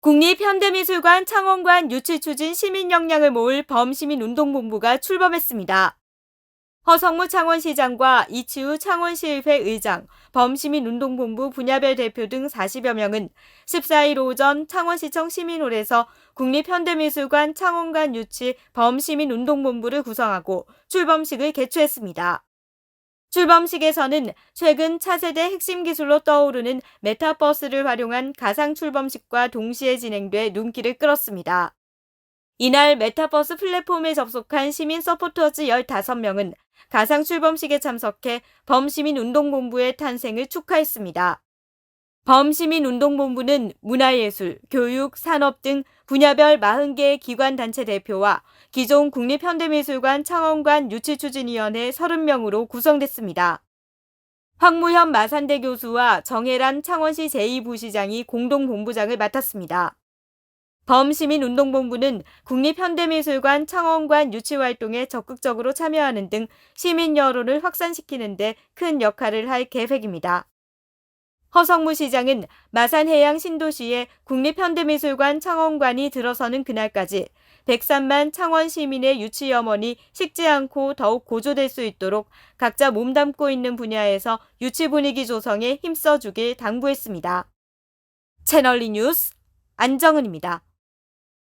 국립현대미술관 창원관 유치 추진 시민 역량을 모을 범시민운동본부가 출범했습니다. 허성무 창원시장과 이치우 창원시의회 의장, 범시민운동본부 분야별 대표 등 40여 명은 14일 오전 창원시청 시민홀에서 국립현대미술관 창원관 유치 범시민운동본부를 구성하고 출범식을 개최했습니다. 출범식에서는 최근 차세대 핵심 기술로 떠오르는 메타버스를 활용한 가상 출범식과 동시에 진행돼 눈길을 끌었습니다. 이날 메타버스 플랫폼에 접속한 시민 서포터즈 15명은 가상 출범식에 참석해 범시민 운동본부의 탄생을 축하했습니다. 범시민운동본부는 문화예술, 교육, 산업 등 분야별 40개의 기관단체 대표와 기존 국립현대미술관 창원관 유치추진위원회 30명으로 구성됐습니다. 황무현 마산대 교수와 정혜란 창원시 제2부시장이 공동본부장을 맡았습니다. 범시민운동본부는 국립현대미술관 창원관 유치활동에 적극적으로 참여하는 등 시민 여론을 확산시키는 데 큰 역할을 할 계획입니다. 허성무 시장은 마산해양 신도시에 국립현대미술관 창원관이 들어서는 그날까지 103만 창원 시민의 유치 염원이 식지 않고 더욱 고조될 수 있도록 각자 몸담고 있는 분야에서 유치 분위기 조성에 힘써주길 당부했습니다. 채널리 뉴스 안정은입니다.